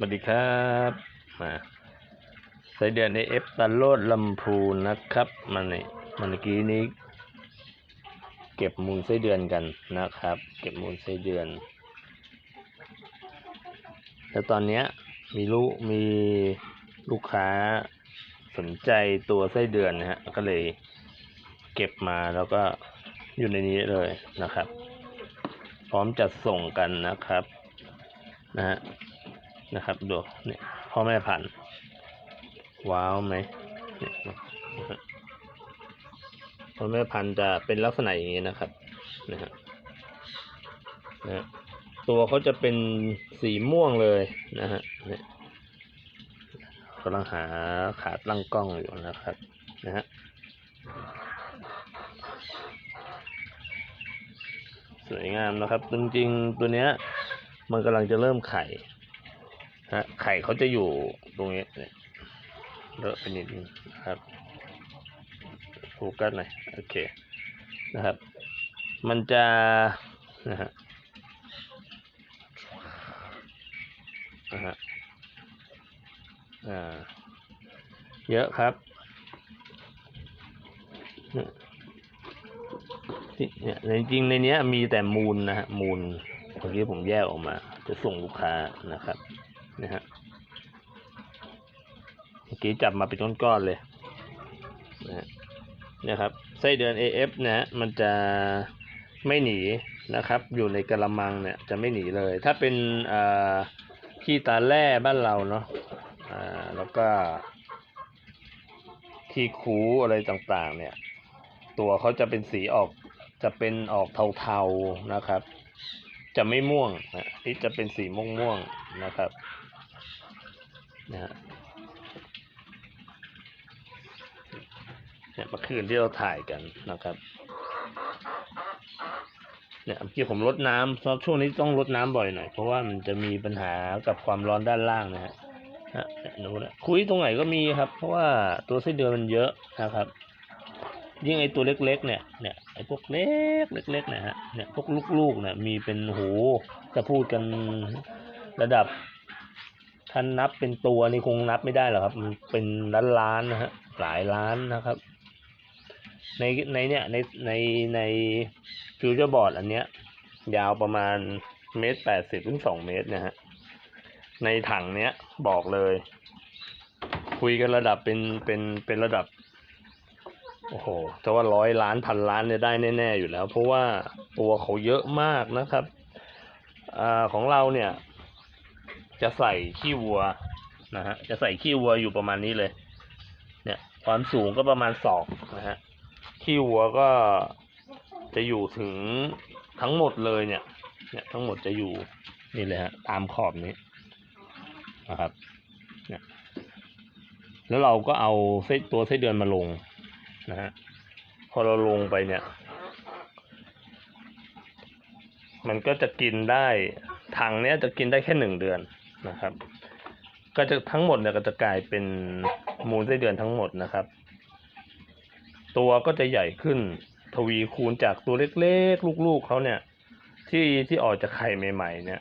สวัสดีครับมาไส้เดือนเอฟตะโลดลำพูนนะครับมันในมันเมื่อกี้นี้ เก็บมูลไส้เดือนกันนะครับ เก็บมูลไส้เดือน แล้วตอนนี้มีลูกมีลูกค้าสนใจตัวไส้เดือนนะฮะก็เลยเก็บมาแล้วก็อยู่ในนี้เลยนะครับ พร้อมจัดส่งกันนะครับนะฮะ นะครับดูเนี่ยพ่อแม่พันธุ์ว้าวไหมเนี่ยพ่อแม่พันธุ์จะเป็นลักษณะอย่างนี้นะครับนะฮะนะฮะตัวเขาจะเป็นสีม่วงเลยนะฮะเนี่ยกำลังหาขาตั้งกล้องอยู่นะครับนะฮะสวยงามนะครับ จริงๆตัวเนี้ยมันกำลังจะเริ่มไข่ ฮะไข่เขาจะอยู่ตรงนี้เนี่ยเลอะไปนิดนึงนครับโฟกัสหน่อยโอเคนะครับ มันจะนะฮะนะฮะอ่าเยอะครับเนี่ยในจริงในเนี้ยมีแต่มูลนะฮะมูลเมื่อกี้ผมแยกออกมา จะส่งลูกค้านะครับ นะฮะเมื่อกี้จับมาเป็นก้อนๆเลยนะฮะเนี่ยครับไส้เดือน AF นะฮะมันจะไม่หนีนะครับ อยู่ในกระมังเนี่ยจะไม่หนีเลย ถ้าเป็นขี้ตาแร่บ้านเราเนาะอ่าแล้วก็ขี้คูอะไรต่างๆ เนี่ย ตัวเขาจะเป็นสีออกจะเป็นออกเทาๆนะครับ จะไม่ม่วงนะนี่จะเป็นสีม่วงๆนะครับ นะฮะเนี่ยเมื่อคืนที่เราถ่ายกันนะครับ เนี่ยเมื่อกี้ผมลดน้ำเพราะช่วงนี้ต้องลดน้ำบ่อยหน่อยเพราะว่ามันจะมีปัญหากับความร้อนด้านล่างนะฮะฮะดูนะคุยตรงไหนก็มีครับ เพราะว่าตัวไส้เดือนมันเยอะนะครับ ยิ่งไอตัวเล็กๆ เนี่ยเนี่ยไอพวกเล็กเล็กๆนี่ยฮะเนี่ยพวกลูกๆเนี่ยมีเป็นโหจะพูดกันระดับ ท่านนับเป็นตัวนี่คงนับไม่ได้หรอกครับ มันเป็นล้านล้านๆนะฮะหลายล้านนะครับ ในในเนี่ยในในในฟิวเจอร์บอร์ดอันเนี้ย ยาวประมาณเมตรแปดสิบถึงสองเมตรนะฮะในถังเนี้ยบอกเลย คุยกันระดับเป็นเป็นเป็นระดับ โอ้โหจะว่าร้อยล้านพันล้านเนี่ยได้แน่ๆอยู่แล้ว เพราะว่าตัวเขาเยอะมากนะครับอาของเราเนี่ย จะใส่ขี้วัวนะฮะจะใส่ขี้วัวอยู่ประมาณนี้เลย เนี่ยความสูงก็ประมาณศอกนะฮะขี้วัวก็จะอยู่ถึงทั้งหมดเลยเนี่ย เนี่ยทั้งหมดจะอยู่นี่เลยฮะตามขอบนี้นะครับเนี่ยแล้วเราก็เอาไส้ตัวไส้เดือนมาลงนะฮะพอเราลงไปเนี่ย มันก็จะกินได้ถังเนี้ยจะกินได้แค่หนึ่งเดือน นะครับ ก็จะทั้งหมดเนี่ยก็จะกลายเป็นมูลไส้เดือนทั้งหมดนะครับ ตัวก็จะใหญ่ขึ้นทวีคูณจากตัวเล็กๆ ลูกๆเขาเนี่ย ที่ที่ออกจากไข่ใหม่ ๆ เนี่ย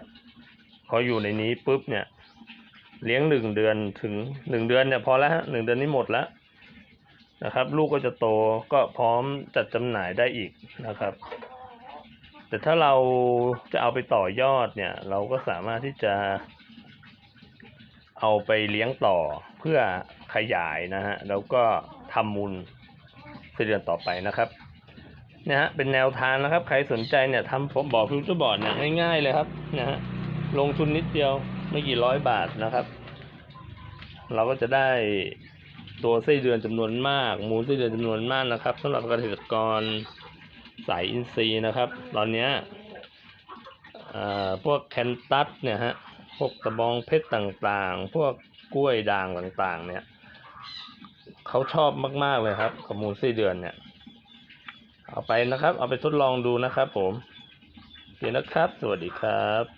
พออยู่ในนี้ปุ๊บเนี่ย เลี้ยงหนึ่งเดือนถึงหนึ่งเดือนเนี่ยพอแล้วฮะหนึ่งเดือนนี้หมดแล้วนะครับ ลูกก็จะโตก็พร้อมจัดจำหน่ายได้อีกนะครับ แต่ถ้าเราจะเอาไปต่อยอดเนี่ย เราก็สามารถที่จะ เอาไปเลี้ยงต่อเพื่อขยายนะฮะแล้วก็ทำมูลไส้เดือนต่อไปนะครับเนี่ยฮะเป็นแนวทางนะครับ ใครสนใจเนี่ยทำผมบอกฟิวเจอร์บอร์ดเนี่ยง่ายๆเลยครับนะฮะลงทุนนิดเดียวไม่กี่ร้อยบาทนะครับ เราก็จะได้ตัวไส้เดือนจำนวนมาก มูลไส้เดือนจำนวนมากนะครับสำหรับเกษตรกรสายอินทรีย์นะครับ ตอนเนี้ยเอ่อพวกแคนตัสเนี่ยฮะ พวกตะบองเพชรต่างๆ พวกกล้วยด่างต่างๆ เนี่ยเขาชอบมาก ๆ เลยครับกับมูลไส้เดือนเนี่ย เอาไปนะครับ เอาไปทดลองดูนะครับผมโอเคนะครับ สวัสดีครับ